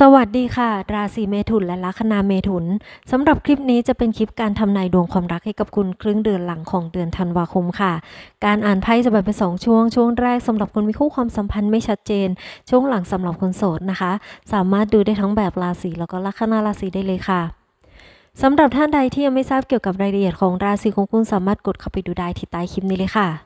สวัสดีค่ะ ราศีเมถุนและลัคนาเมถุนสำหรับคลิปนี้จะเป็นคลิปการทำนายดวงความรักให้กับคุณครึ่งเดือนหลังของเดือนธันวาคมค่ะ การอ่านไพ่จะแบ่งเป็นสองช่วง ช่วงแรกสำหรับคนมีคู่ความสัมพันธ์ไม่ชัดเจน ช่วงหลังสำหรับคนโสดนะคะ สามารถดูได้ทั้งแบบราศีแล้วก็ลัคนาราศีได้เลยค่ะสำหรับท่านใดที่ยังไม่ทราบเกี่ยวกับรายละเอียดของราศีของคุณสามารถกดเข้าไปดูได้ที่ใต้คลิปนี้เลยค่ะ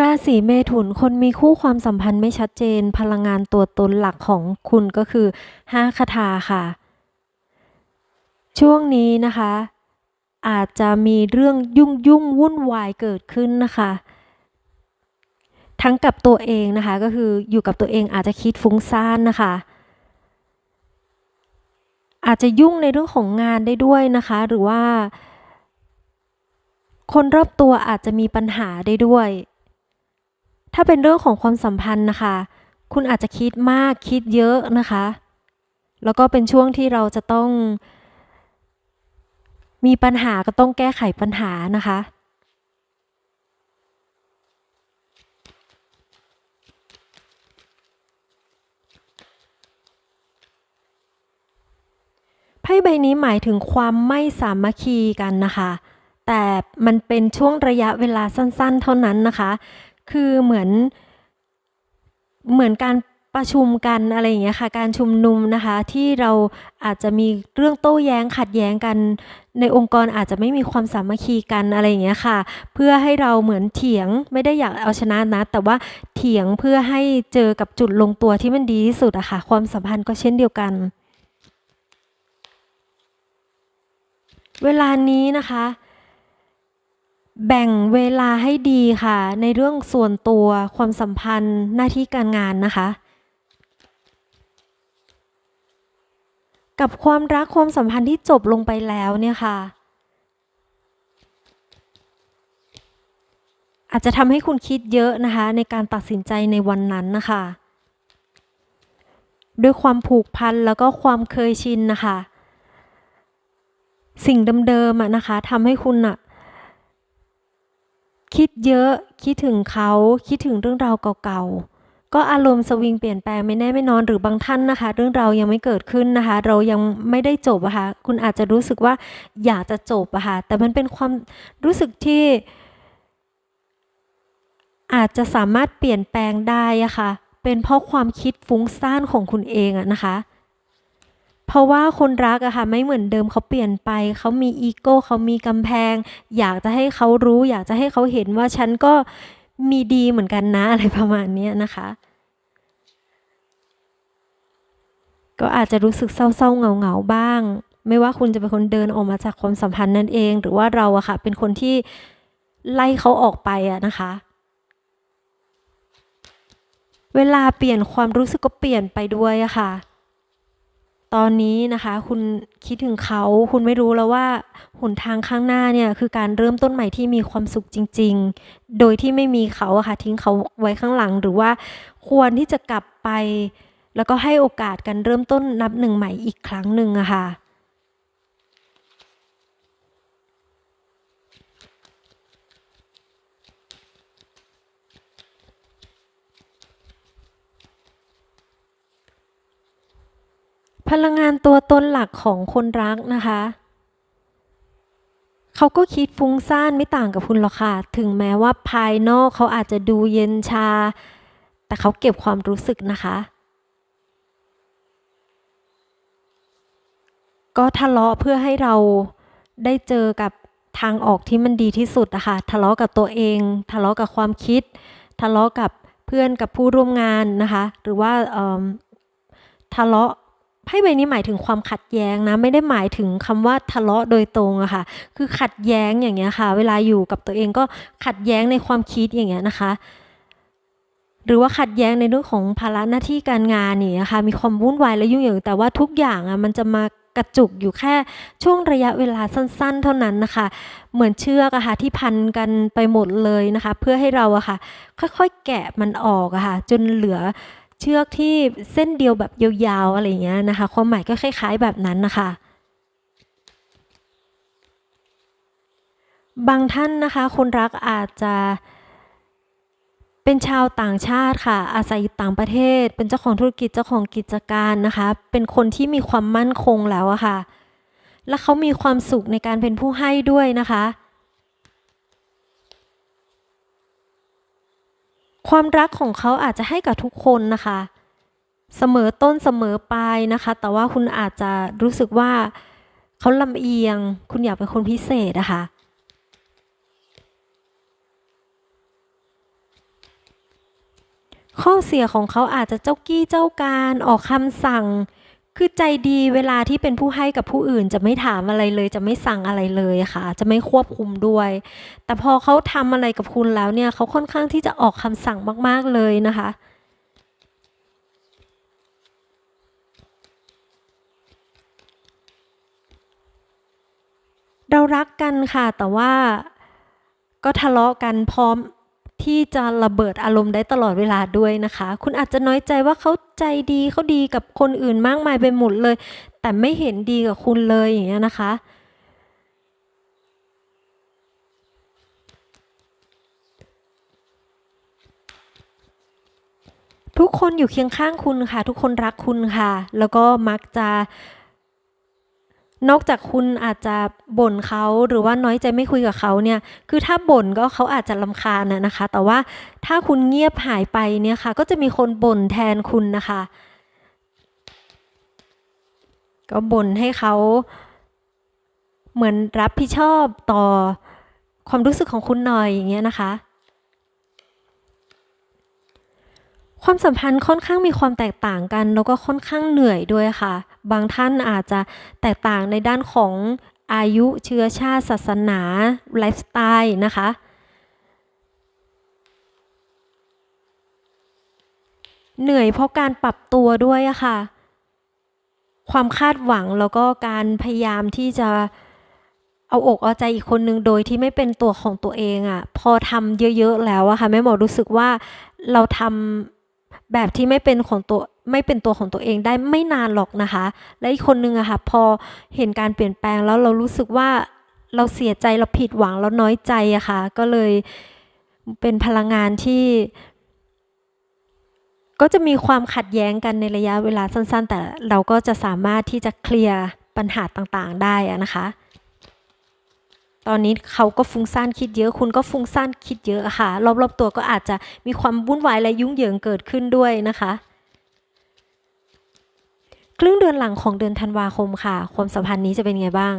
ราศีเมถุนคนมีคู่ความสัมพันธ์ไม่ชัดเจน พลังงานตัวตนหลักของคุณก็คือห้าคาถาค่ะ ช่วงนี้นะคะ อาจจะมีเรื่องยุ่งยุ่งวุ่นวายเกิดขึ้นนะคะ ทั้งกับตัวเองนะคะก็คืออยู่กับตัวเองอาจจะคิดฟุ้งซ่านนะคะ อาจจะยุ่งในเรื่องของงานได้ด้วยนะคะ หรือว่า คนรอบตัวอาจจะมีปัญหาได้ด้วย ถ้าเป็นเรื่องของความสัมพันธ์นะคะ คุณอาจจะคิดมากคิดเยอะนะคะ แล้วก็เป็นช่วงที่เราจะต้อง มีปัญหาก็ต้องแก้ไขปัญหานะคะ ไพ่ใบนี้หมายถึงความไม่สามัคคีกันนะคะ แต่มันเป็นช่วงระยะเวลาสั้นๆ เท่านั้นนะคะ คือเหมือนเหมือนการประชุมกันอะไรอย่างเงี้ยค่ะ การชุมนุมนะคะที่เราอาจจะมีเรื่องโต้แย้งขัดแย้งกัน ในองค์กรอาจจะไม่มีความสามัคคีกันอะไรอย่างเงี้ยค่ะ เพื่อให้เราเหมือนเถียงไม่ได้อยากเอาชนะนะ แต่ว่าเถียงเพื่อให้เจอกับจุดลงตัวที่มันดีที่สุดอะค่ะ ความสัมพันธ์ก็เช่นเดียวกัน เวลานี้นะคะ แบ่งเวลาให้ดีค่ะ ในเรื่องส่วนตัวความสัมพันธ์หน้าที่การงานนะคะ กับความรักความสัมพันธ์ที่จบลงไปแล้วเนี่ยค่ะ อาจจะทำให้คุณคิดเยอะนะคะ ในการตัดสินใจในวันนั้นนะคะด้วยความผูกพันแล้วก็ความเคยชินนะคะ สิ่งเดิมๆนะคะทำให้คุณอะ คิดเยอะ คิดถึงเขา คิดถึงเรื่องราวเก่าๆ ก็อารมณ์สวิงเปลี่ยนแปลงไม่แน่ไม่นอนหรือบางท่านนะคะ เรื่องราวยังไม่เกิดขึ้นนะคะ เรายังไม่ได้จบอะค่ะคุณอาจจะรู้สึกว่าอยากจะจบอะค่ะแต่มันเป็นความรู้สึกที่ อาจจะสามารถเปลี่ยนแปลงได้อะค่ะเป็นเพราะความคิดฟุ้งซ่านของคุณเองอะนะคะ ราะว่าคนรักอะค่ะไม่เหมือนเดิมเขาเปลี่ยนไป เขามีอีโก้เขามีกำแพง อยากจะให้เขารู้ อยากจะให้เขาเห็นว่าฉันก็มีดีเหมือนกันนะอะไรประมาณนี้นะคะ ก็อาจจะรู้สึกเศร้าๆเหงาๆบ้าง ไม่ว่าคุณจะเป็นคนเดินออกมาจากความสัมพันธ์นั่นเอง หรือว่าเราอะค่ะ เป็นคนที่ไล่เขาออกไปอะนะคะเวลาเปลี่ยนความรู้สึกก็เปลี่ยนไปด้วยอะค่ะ ตอนนี้นะคะ คุณคิดถึงเขาคุณไม่รู้แล้วว่าหนทางข้างหน้าเนี่ยคือการเริ่มต้นใหม่ที่มีความสุขจริง ๆ โดยที่ไม่มีเขาอะค่ะทิ้งเขาไว้ข้างหลัง หรือว่าควรที่จะกลับไป แล้วก็ให้โอกาสกันเริ่มต้นนับหนึ่งใหม่อีกครั้งหนึ่งอะค่ะ พลังงานตัวตนหลักของคนรักนะคะ เขาก็คิดฟุ้งซ่านไม่ต่างกับคุณหรอกค่ะ ถึงแม้ว่าภายนอกเขาอาจจะดูเย็นชา แต่เขาเก็บความรู้สึกนะคะ ก็ทะเลาะเพื่อให้เราได้เจอกับทางออกที่มันดีที่สุดอะค่ะทะเลาะกับตัวเอง ทะเลาะกับความคิด ทะเลาะกับเพื่อนกับผู้ร่วมงานนะคะ หรือว่าทะเลาะ ไพ่ใบนี้หมายถึงความขัดแย้งนะไม่ได้หมายถึงคำว่าทะเลาะโดยตรงอะค่ะ คือขัดแย้งอย่างเงี้ยค่ะ เวลาอยู่กับตัวเองก็ขัดแย้งในความคิดอย่างเงี้ยนะคะ หรือว่าขัดแย้งในเรื่องของภาระหน้าที่การงานอย่างเงี้ยค่ะมีความวุ่นวายและยุ่งเหยิงแต่ว่าทุกอย่างอะมันจะมากระจุกอยู่แค่ช่วงระยะเวลาสั้น ๆ เท่านั้นนะคะ เหมือนเชือกอะค่ะที่พันกันไปหมดเลยนะคะ เพื่อให้เราอะค่ะ ค่อยๆแกะมันออกอะค่ะ จนเหลือ เชือกที่เส้นเดียวแบบยาวๆอะไรเงี้ยนะคะ ความหมายก็คล้ายๆแบบนั้นนะคะ บางท่านนะคะ คนรักอาจจะเป็นชาวต่างชาติค่ะ อาศัยอยู่ต่างประเทศ เป็นเจ้าของธุรกิจเจ้าของกิจการนะคะ เป็นคนที่มีความมั่นคงแล้วอะค่ะ และเขามีความสุขในการเป็นผู้ให้ด้วยนะคะ ความรักของเขาอาจจะให้กับทุกคนนะคะ เสมอต้นเสมอปลายนะคะ แต่ว่าคุณอาจจะรู้สึกว่าเขาลำเอียง คุณอยากเป็นคนพิเศษนะคะข้อเสียของเขาอาจจะเจ้ากี้เจ้าการออกคำสั่ง คือใจดีเวลาที่เป็นผู้ให้กับผู้อื่น จะไม่ถามอะไรเลย จะไม่สั่งอะไรเลยค่ะ จะไม่ควบคุมด้วย แต่พอเขาทำอะไรกับคุณแล้วเนี่ยเขาค่อนข้างที่จะออกคำสั่งมาก ๆ เลยนะคะเรารักกันค่ะ แต่ว่าก็ทะเลาะกันพร้อม ที่จะระเบิดอารมณ์ได้ตลอดเวลาด้วยนะคะ คุณอาจจะน้อยใจว่าเขาใจดีเขาดีกับคนอื่นมากมายไปหมดเลย แต่ไม่เห็นดีกับคุณเลยอย่างเงี้ยนะคะทุกคนอยู่เคียงข้างคุณค่ะ ทุกคนรักคุณค่ะ แล้วก็มักจะ นอกจากคุณอาจจะบ่นเขาหรือว่าน้อยใจไม่คุยกับเขาเนี่ย คือถ้าบ่นก็เขาอาจจะลำคาญนะคะ แต่ว่าถ้าคุณเงียบหายไปเนี่ยค่ะ ก็จะมีคนบ่นแทนคุณนะคะ ก็บ่นให้เขาเหมือนรับผิดชอบต่อความรู้สึกของคุณหน่อยอย่างเงี้ยนะคะ ความสัมพันธ์ค่อนข้างมีความแตกต่างกัน แล้วก็ค่อนข้างเหนื่อยด้วยค่ะ บางท่านอาจจะแตกต่างในด้านของอายุเชื้อชาติ ศาสนาไลฟ์สไตล์นะคะเหนื่อยเพราะการปรับตัวด้วยอะค่ะ ความคาดหวังแล้วก็การพยายามที่จะเอาอกเอาใจอีกคนนึงโดยที่ไม่เป็นตัวของตัวเองอะพอทำเยอะๆแล้วอะค่ะแม่หมอรู้สึกว่าเราทำ แบบที่ไม่เป็นของตัวไม่เป็นตัวของตัวเองได้ไม่นานหรอกนะคะ และอีกคนนึงอะค่ะพอเห็นการเปลี่ยนแปลงแล้วเรารู้สึกว่าเราเสียใจเราผิดหวังเราน้อยใจอะค่ะ ก็เลยเป็นพลังงานที่ ก็จะมีความขัดแย้งกันในระยะเวลาสั้น ๆ แต่เราก็จะสามารถที่จะเคลียร์ปัญหาต่างๆ ได้นะคะ ตอนนี้เขาก็ฟุ้งซ่านคิดเยอะ คุณก็ฟุ้งซ่านคิดเยอะค่ะ รอบๆตัวก็อาจจะมีความวุ่นวายและยุ่งเหยิงเกิดขึ้นด้วยนะคะครึ่งเดือนหลังของเดือนธันวาคมค่ะ ความสัมพันธ์นี้จะเป็นไงบ้าง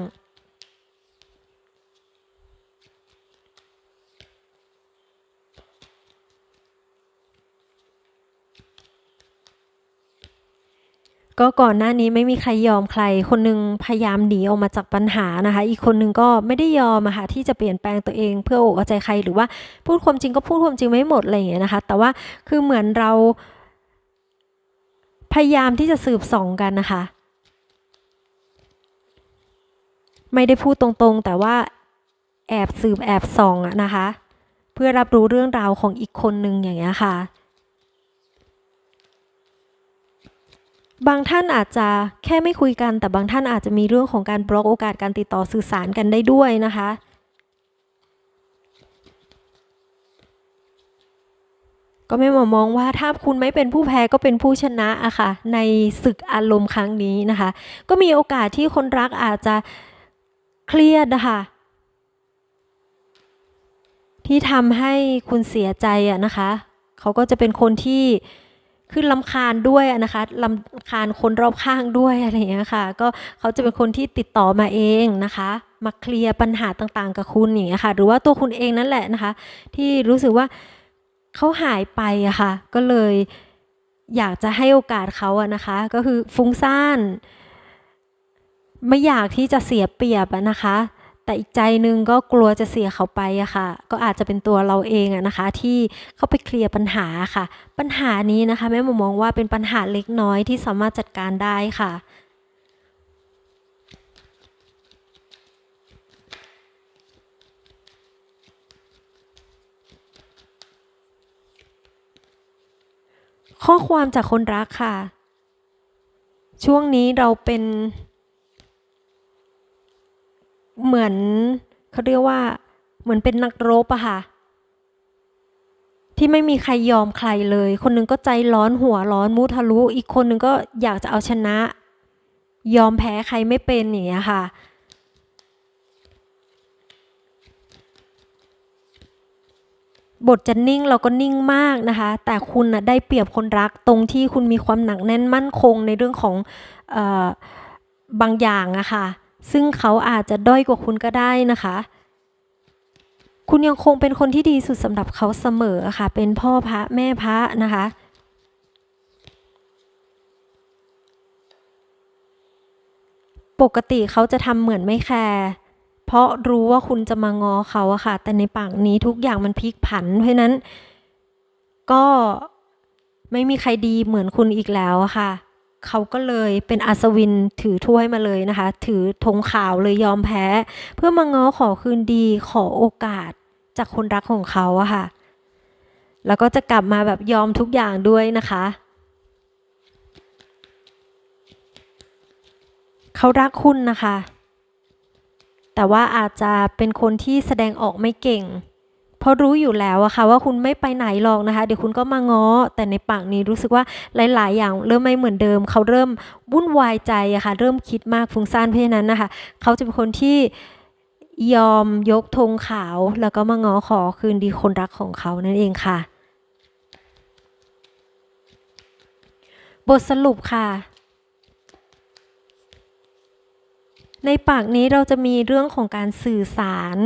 ก็ก่อนหน้านี้ไม่มีใครยอมใคร คนหนึงพยายามหนีออกมาจากปัญหานะคะ อีกคนหนึงก็ไม่ได้ยอมอะค่ะที่จะเปลี่ยนแปลงตัวเองเพื่ออกใจใครหรือว่าพูดความจริงก็พูดความจริงไม่หมดอะไรอย่างเงี้ยนะคะ แต่ว่าคือเหมือนเรา พยายามที่จะสืบส่องกันนะคะ ไม่ได้พูดตรงๆ แต่ว่าแอบสืบแอบส่องอะนะคะ เพื่อรับรู้เรื่องราวของอีกคนนึงอย่างเงี้ยค่ะ บางท่านอาจจะแค่ไม่คุยกัน แต่บางท่านอาจจะมีเรื่องของการบล็อกโอกาสการติดต่อสื่อสารกันได้ด้วยนะคะก็ไม่มามองว่าถ้าคุณไม่เป็นผู้แพ้ก็เป็นผู้ชนะอะค่ะ ในศึกอารมณ์ครั้งนี้นะคะ ก็มีโอกาสที่คนรักอาจจะเครียดนะคะที่ทำให้คุณเสียใจอะนะคะ เขาก็จะเป็นคนที่ คือลำคาญด้วยนะคะลำคาญคนรอบข้างด้วยอะไรอย่างเงี้ยค่ะ ก็เขาจะเป็นคนที่ติดต่อมาเองนะคะมาเคลียร์ปัญหาต่างๆ กับคุณอย่างเงี้ยค่ะ หรือว่าตัวคุณเองนั่นแหละนะคะ ที่รู้สึกว่าเขาหายไปอะค่ะ ก็เลยอยากจะให้โอกาสเขาอะนะคะ ก็คือฟุ้งซ่าน ไม่อยากที่จะเสียเปรียบอะนะคะ แต่อีกใจนึงก็กลัวจะเสียเขาไปอะค่ะ ก็อาจจะเป็นตัวเราเองอะนะคะ ที่เข้าไปเคลียร์ปัญหาค่ะ ปัญหานี้นะคะแม่หมอมองว่าเป็นปัญหาเล็กน้อยที่สามารถจัดการได้ค่ะข้อความจากคนรักค่ะ ช่วงนี้เราเป็น เหมือนเขาเรียกว่า เหมือนเป็นนักรบอะค่ะ ที่ไม่มีใครยอมใครเลย คนหนึงก็ใจร้อนหัวร้อนมุทะลุ อีกคนหนึงก็อยากจะเอาชนะ ยอมแพ้ใครไม่เป็นอย่างเงี้ยค่ะบทจะนิ่งเราก็นิ่งมากนะคะ แต่คุณนะได้เปรียบคนรักตรงที่คุณมีความหนักแน่นมั่นคงในเรื่องของออบางอย่างอะค่ะ ซึ่งเขาอาจจะด้อยกว่าคุณก็ได้นะคะ คุณยังคงเป็นคนที่ดีสุดสำหรับเขาเสมอค่ะ เป็นพ่อพระแม่พระนะคะปกติเขาจะทำเหมือนไม่แคร์เพราะรู้ว่าคุณจะมางอเขาอะค่ะ แต่ในปากนี้ทุกอย่างมันพลิกผัน เพราะนั้น ก็ไม่มีใครดีเหมือนคุณอีกแล้วค่ะ เขาก็เลยเป็นอัศวินถือถ้วยมาเลยนะคะ ถือธงขาวเลยยอมแพ้ เพื่อมาง้อขอคืนดีขอโอกาสจากคนรักของเขาอะค่ะ แล้วก็จะกลับมาแบบยอมทุกอย่างด้วยนะคะ เขารักคุณนะคะ แต่ว่าอาจจะเป็นคนที่แสดงออกไม่เก่ง เพราะรู้อยู่แล้วอะค่ะว่าคุณไม่ไปไหนหรอกนะคะ เดี๋ยวคุณก็มาง้อ แต่ในปากนี้รู้สึกว่าหลาย ๆ อย่างเริ่มไม่เหมือนเดิม เขาเริ่มวุ่นวายใจอะค่ะ เริ่มคิดมากฟุ้งซ่านเพราะฉะนั้นนะคะ เขาจะเป็นคนที่ยอมยกธงขาว แล้วก็มาง้อขอคืนดีคนรักของเขานั่นเองค่ะ บทสรุปค่ะในปากนี้เราจะมีเรื่องของการสื่อสาร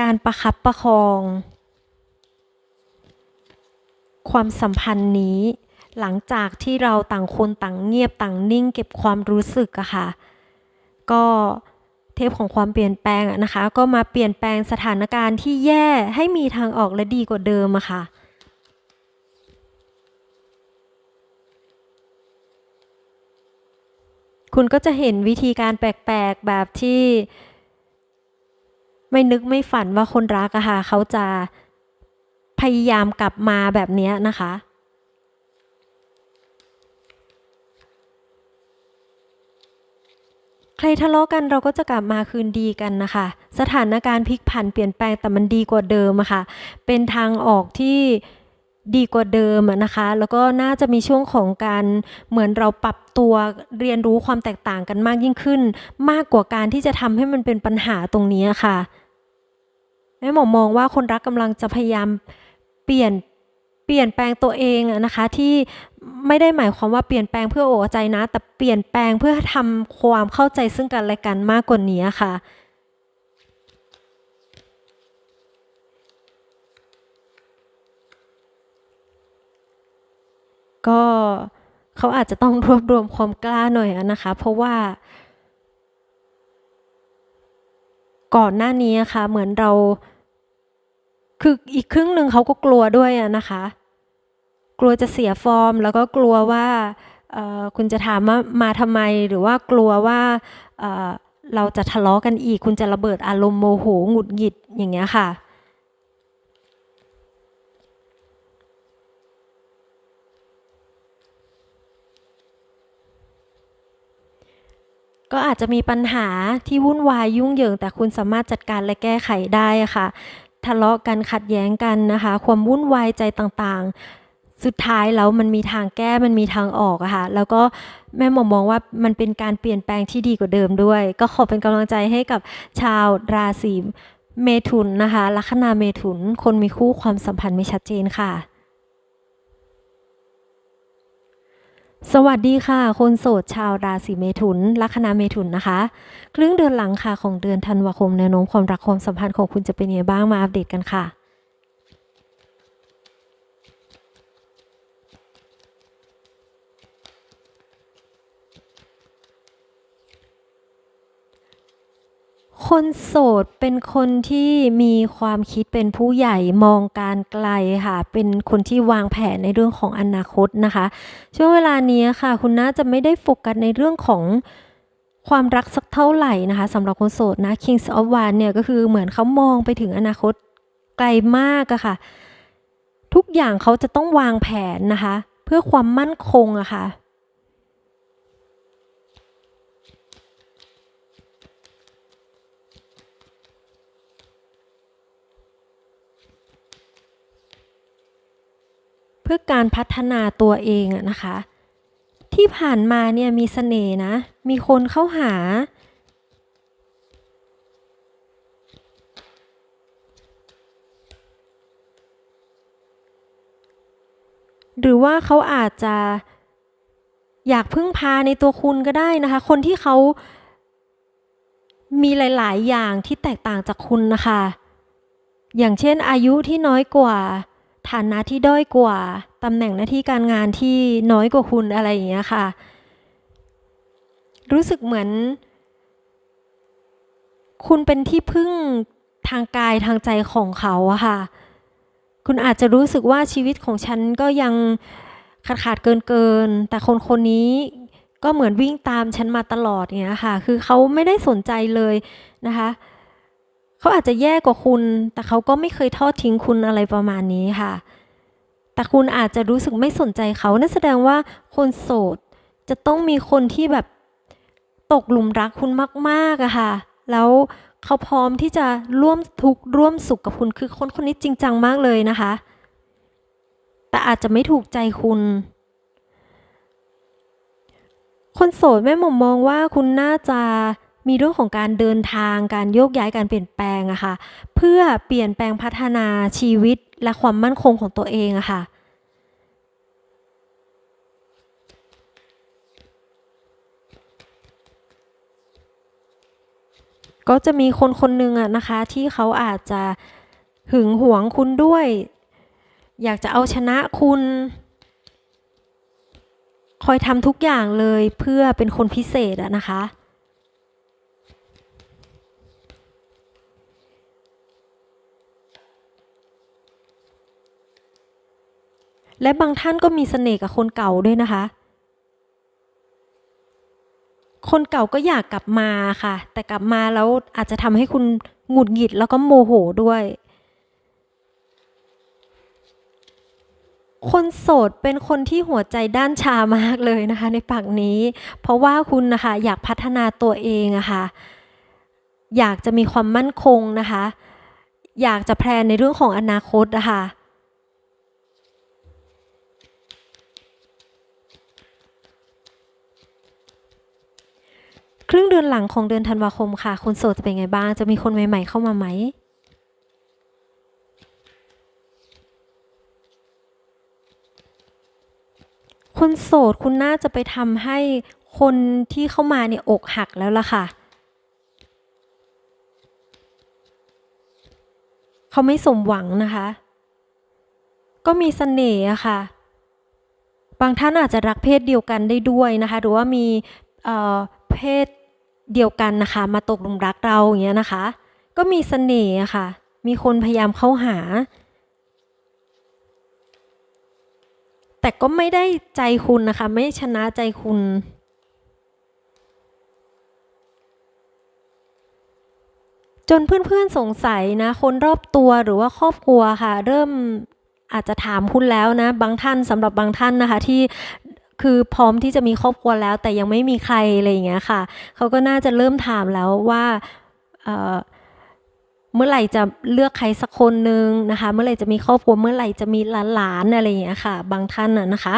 การประคับประคอง ความสัมพันธ์นี้ หลังจากที่เราต่างคนต่างเงียบต่างนิ่ง เก็บความรู้สึกอะค่ะ ก็เทปของความเปลี่ยนแปลงอะนะคะ ก็มาเปลี่ยนแปลงสถานการณ์ที่แย่ให้มีทางออกและดีกว่าเดิมอะค่ะคุณก็จะเห็นวิธีการแปลกๆ แบบที่ ไม่นึกไม่ฝันว่าคนรักอะค่ะเขาจะพยายามกลับมาแบบนี้นะคะ ใครทะเลาะกันเราก็จะกลับมาคืนดีกันนะคะ สถานการณ์พลิกผันเปลี่ยนแปลงแต่มันดีกว่าเดิมอะค่ะ เป็นทางออกที่ดีกว่าเดิมนะคะ แล้วก็น่าจะมีช่วงของการเหมือนเราปรับตัวเรียนรู้ความแตกต่างกันมากยิ่งขึ้น มากกว่าการที่จะทำให้มันเป็นปัญหาตรงนี้ค่ะ แม่หมอมองว่าคนรักกำลังจะพยายามเปลี่ยนเปลี่ยนแปลงตัวเองนะคะที่ไม่ได้หมายความว่าเปลี่ยนแปลงเพื่อโอ้ใจนะ แต่เปลี่ยนแปลงเพื่อทำความเข้าใจซึ่งกันและกันมากกว่านี้ค่ะก็เขาอาจจะต้องรวบรวมความกล้าหน่อยนะคะ เพราะว่า ก่อนหน้านี้อะค่ะเหมือนเรา คืออีกครึ่งหนึ่งเขาก็กลัวด้วยอะนะคะ กลัวจะเสียฟอร์ม แล้วก็กลัวว่าคุณจะถามว่ามาทำไมหรือว่ากลัวว่าเเราจะทะเลาะกันอีก คุณจะระเบิดอารมณ์โมโหหงุดหงิดอย่างเงี้ยค่ะ ก็อาจจะมีปัญหาที่วุ่นวายยุ่งเหยิง แต่คุณสามารถจัดการและแก้ไขได้ค่ะ ทะเลาะกันขัดแย้งกันนะคะ ความวุ่นวายใจต่างๆ สุดท้ายแล้วมันมีทางแก้มันมีทางออกอะค่ะแล้วก็แม่หมอมองว่ามันเป็นการเปลี่ยนแปลงที่ดีกว่าเดิมด้วย ก็ขอเป็นกำลังใจให้กับชาวราศีเมถุนนะคะลัคนาเมถุน คนมีคู่ความสัมพันธ์ไม่ชัดเจนค่ะ สวัสดีค่ะ คนโสดชาวราศีเมถุน ลัคนาเมถุนนะคะ ครึ่งเดือนหลังค่ะของเดือนธันวาคมแนวโน้มความรักความสัมพันธ์ของคุณจะเป็นยังไงบ้างมาอัปเดตกันค่ะ คนโสดเป็นคนที่มีความคิดเป็นผู้ใหญ่มองการไกลค่ะ เป็นคนที่วางแผนในเรื่องของอนาคตนะคะ ช่วงเวลานี้ค่ะ คุณน่าจะไม่ได้โฟกัสในเรื่องของความรักสักเท่าไหร่นะคะสำหรับคนโสดนะ Kings of w a n เนี่ยก็คือเหมือนเขามองไปถึงอนาคตไกลมากอะค่ะ ทุกอย่างเขาจะต้องวางแผนนะคะ เพื่อความมั่นคงอะค่ะ เพื่อการพัฒนาตัวเองอะนะคะ ที่ผ่านมาเนี่ยมีเสน่ห์นะ มีคนเข้าหา หรือว่าเขาอาจจะอยากพึ่งพาในตัวคุณก็ได้นะคะ คนที่เขามีหลาย ๆ อย่างที่แตกต่างจากคุณนะคะ อย่างเช่นอายุที่น้อยกว่า ฐานะที่ด้อยกว่าตำแหน่งหน้าที่การงานที่น้อยกว่าคุณอะไรอย่างเงี้ยค่ะ รู้สึกเหมือน คุณเป็นที่พึ่งทางกายทางใจของเขาอะค่ะ คุณอาจจะรู้สึกว่าชีวิตของฉันก็ยังขาดขาดเกินเกิน แต่คนคนนี้ก็เหมือนวิ่งตามฉันมาตลอดอย่างเงี้ยค่ะ คือเขาไม่ได้สนใจเลยนะคะ เขาอาจจะแย่กว่าคุณ แต่เขาก็ไม่เคยทอดทิ้งคุณอะไรประมาณนี้ค่ะ แต่คุณอาจจะรู้สึกไม่สนใจเขานั่นแสดงว่าคนโสดจะต้องมีคนที่แบบตกหลุมรักคุณมากๆอะค่ะ แล้วเขาพร้อมที่จะร่วมทุกข์ร่วมสุขกับคุณคือคนคนนี้จริงจังมากเลยนะคะ แต่อาจจะไม่ถูกใจคุณ คนโสดแม่หมอมมองว่าคุณน่าจะ มีเรื่องของการเดินทางการโยกย้ายการเปลี่ยนแปลงอะค่ะเพื่อเปลี่ยนแปลงพัฒนาชีวิตและความมั่นคงของตัวเองอะค่ะก็จะมีคนคนหนึ่งอะนะคะ ที่เขาอาจจะหึงหวงคุณด้วย อยากจะเอาชนะคุณ คอยทำทุกอย่างเลยเพื่อเป็นคนพิเศษอะนะคะ และบางท่านก็มีเสน่ห์กับคนเก่าด้วยนะคะ คนเก่าก็อยากกลับมาค่ะ แต่กลับมาแล้วอาจจะทำให้คุณหงุดหงิดแล้วก็โมโหด้วย คนโสดเป็นคนที่หัวใจด้านชามากเลยนะคะ ในปากนี้ เพราะว่าคุณนะคะอยากพัฒนาตัวเองอะค่ะ อยากจะมีความมั่นคงนะคะ อยากจะแพลนในเรื่องของอนาคตอะค่ะ ครึ่งเดือนหลังของเดือนธันวาคมค่ะคนโสดจะเป็นไงบ้าง จะมีคนใหม่ ๆ เข้ามาไหมคนโสดคุณน่าจะไปทำให้คนที่เข้ามาเนี่ยอกหักแล้วล่ะค่ะ เขาไม่สมหวังนะคะ ก็มีเสน่ห์ค่ะ บางท่านอาจจะรักเพศเดียวกันได้ด้วยนะคะ หรือว่ามี เพศเดียวกันนะคะ มาตกหลุมรักเราอย่างเงี้ยนะคะ ก็มีเสน่ห์ค่ะ มีคนพยายามเข้าหา แต่ก็ไม่ได้ใจคุณนะคะ ไม่ชนะใจคุณจนเพื่อนๆสงสัยนะ คนรอบตัวหรือว่าครอบครัวค่ะ เริ่มอาจจะถามคุณแล้วนะ บางท่านสำหรับบางท่านนะคะ ที่ คือพร้อมที่จะมีครอบครัวแล้ว แต่ยังไม่มีใครอะไรอย่างเงี้ยค่ะ เขาก็น่าจะเริ่มถามแล้วว่าเมื่อไหร่จะเลือกใครสักคนหนึ่งนะคะ เมื่อไหร่จะมีครอบครัวเมื่อไหร่จะมีหลานๆอะไรอย่างเงี้ยค่ะ บางท่านน่ะนะคะ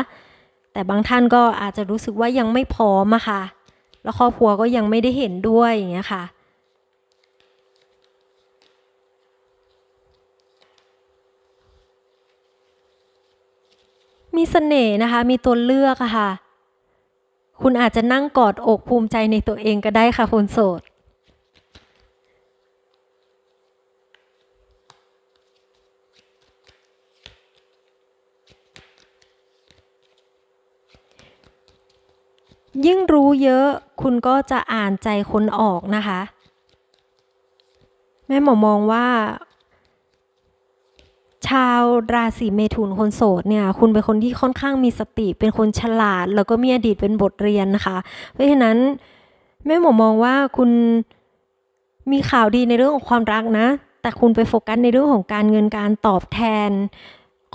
แต่บางท่านก็อาจจะรู้สึกว่ายังไม่พร้อมอะค่ะ แล้วครอบครัวก็ยังไม่ได้เห็นด้วยอย่างเงี้ยค่ะ มีเสน่ห์นะคะ มีตัวเลือกอะค่ะ คุณอาจจะนั่งกอดอกภูมิใจในตัวเองก็ได้ค่ะคนโสด ยิ่งรู้เยอะคุณก็จะอ่านใจคนออกนะคะ แม่หมอมองว่า ชาวราศีเมถุนคนโสดเนี่ย คุณเป็นคนที่ค่อนข้างมีสติ เป็นคนฉลาด แล้วก็มีอดีตเป็นบทเรียนนะคะ เพราะฉะนั้นแม่หมอมองว่าคุณมีข่าวดีในเรื่องของความรักนะ แต่คุณไปโฟกัสในเรื่องของการเงินการตอบแทน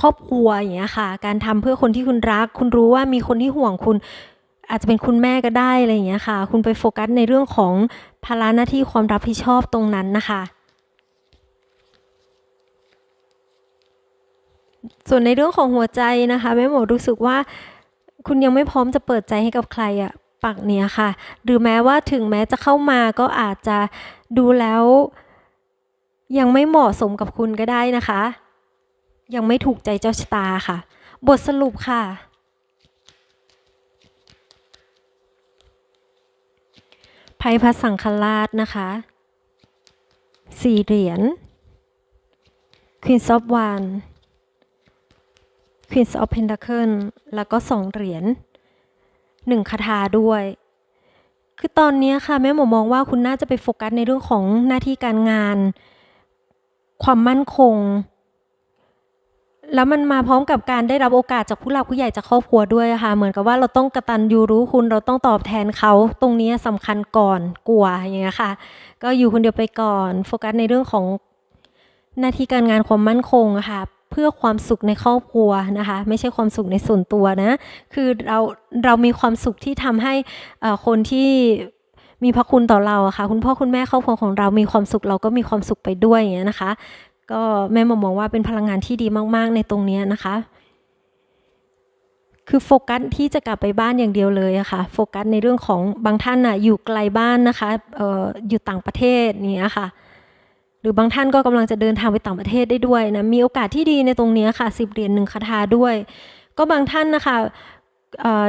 ครอบครัวอย่างเงี้ยค่ะ การทำเพื่อคนที่คุณรัก คุณรู้ว่ามีคนที่ห่วงคุณ อาจจะเป็นคุณแม่ก็ได้อะไรอย่างเงี้ยค่ะ คุณไปโฟกัสในเรื่องของภาระหน้าที่ความรับผิดชอบตรงนั้นนะคะ ส่วนในเรื่องของหัวใจนะคะแม่หมอรู้สึกว่าคุณยังไม่พร้อมจะเปิดใจให้กับใครอะปักเนี้ยค่ะ หรือแม้ว่าถึงแม้จะเข้ามาก็อาจจะดูแล้ว ยังไม่เหมาะสมกับคุณก็ได้นะคะ ยังไม่ถูกใจเจ้าชะตาค่ะ บทสรุปค่ะไพ่พระสังฆราชนะคะสี่เหรียญ Queen of One Queen of Pentacle แล้วก็สองเหรียญหนึ่งคาถาด้วย คือตอนนี้ค่ะแม่หมอมองว่าคุณน่าจะไปโฟกัสในเรื่องของหน้าที่การงาน ความมั่นคง แล้วมันมาพร้อมกับการได้รับโอกาสจากผู้หลักผู้ใหญ่จากครอบครัวด้วยค่ะ เหมือนกับว่าเราต้องกระตันยูรู้คุณเราต้องตอบแทนเขาตรงนี้สำคัญก่อนกลัวอย่างเงี้ยค่ะ ก็อยู่คนเดียวไปก่อน โฟกัสในเรื่องของหน้าที่การงานความมั่นคงค่ะ เพื่อความสุขในครอบครัวนะคะ ไม่ใช่ความสุขในส่วนตัวนะ คือเราเรามีความสุขที่ทำให้คนที่มีพระคุณต่อเราอะค่ะ คุณพ่อคุณแม่ครอบครัวของเรามีความสุขเราก็มีความสุขไปด้วยอย่างเงี้ยนะคะ ก็แม่หมอมองว่าเป็นพลังงานที่ดีมาก ๆ ในตรงนี้นะคะ คือโฟกัสที่จะกลับไปบ้านอย่างเดียวเลยอะค่ะโฟกัสในเรื่องของบางท่านอะอยู่ไกลบ้านนะคะอออยู่ต่างประเทศเนี้ยค่ะ หรือบางท่านก็กำลังจะเดินทางไปต่างประเทศได้ด้วยนะมีโอกาสที่ดีในตรงนี้ค่ะสิบเหรียญหนึ่งคาถาด้วย ก็บางท่านนะคะ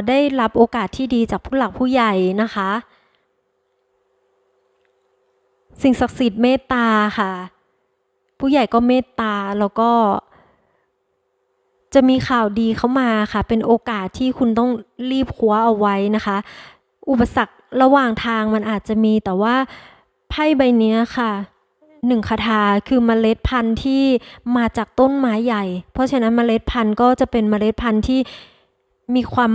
ได้รับโอกาสที่ดีจากผู้หลักผู้ใหญ่นะคะ สิ่งศักดิ์สิทธิ์เมตตาค่ะ ผู้ใหญ่ก็เมตตาแล้วก็ จะมีข่าวดีเข้ามาค่ะ เป็นโอกาสที่คุณต้องรีบคว้าเอาไว้นะคะ อุปสรรคระหว่างทางมันอาจจะมีแต่ว่าไพ่ใบนี้ค่ะ หนึ่งคาถาคือเมล็ดพันธุ์ที่มาจากต้นไม้ใหญ่ เพราะฉะนั้นเมล็ดพันธุ์ก็จะเป็นเมล็ดพันธุ์ที่มีความ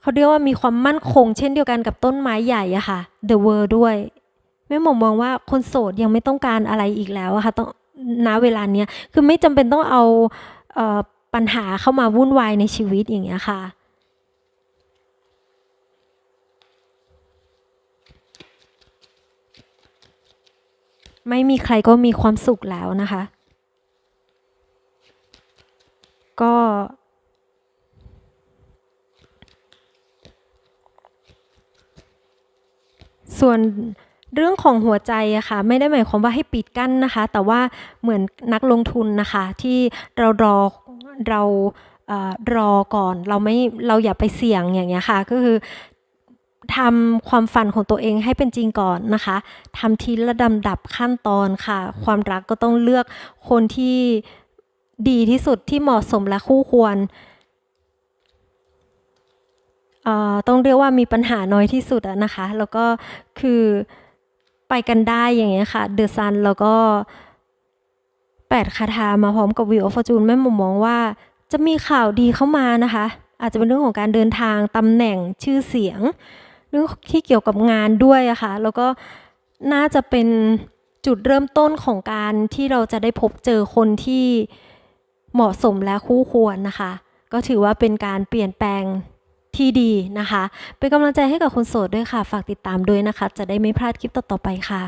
เขาเรียกว่ามีความมั่นคง เช่นเดียวกันกับต้นไม้ใหญ่อะค่ะ The World ด้วยแม่หมอมองว่าคนโสดยังไม่ต้องการอะไรอีกแล้วอะค่ะต้องณเวลาเนี้ยคือไม่จำเป็นต้องเอาเอ่อปัญหาเข้ามาวุ่นวายในชีวิตอย่างเงี้ยค่ะ ไม่มีใครก็มีความสุขแล้วนะคะ ก็ ส่วนเรื่องของหัวใจอะค่ะไม่ได้หมายความว่าให้ปิดกั้นนะคะ แต่ว่าเหมือนนักลงทุนนะคะ ที่เรารอเราเอ่อรอก่อนเราไม่เราอย่าไปเสี่ยงอย่างเงี้ยค่ะ ก็คือ ทำความฝันของตัวเองให้เป็นจริงก่อนนะคะทำทีละลำดับขั้นตอนค่ะ ความรักก็ต้องเลือกคนที่ดีที่สุดที่เหมาะสมและคู่ควรอ่อต้องเรียกว่ามีปัญหาน้อยที่สุดอะนะคะ แล้วก็คือไปกันได้อย่างเงี้ยค่ะเดอะซันแล้วก็แปดคาถามาพร้อมกับวิวออฟฟอร์จูนแม่หมอมองว่าจะมีข่าวดีเข้ามานะคะ อาจจะเป็นเรื่องของการเดินทางตำแหน่งชื่อเสียง รื่องที่เกี่ยวกับงานด้วยอะค่ะ แล้วก็น่าจะเป็นจุดเริ่มต้นของการที่เราจะได้พบเจอคนที่เหมาะสมและคู่ควรนะคะ ก็ถือว่าเป็นการเปลี่ยนแปลงที่ดีนะคะ เป็นกำลังใจให้กับคนโสดด้วยค่ะ ฝากติดตามด้วยนะคะ จะได้ไม่พลาดคลิปต่อๆไปค่ะ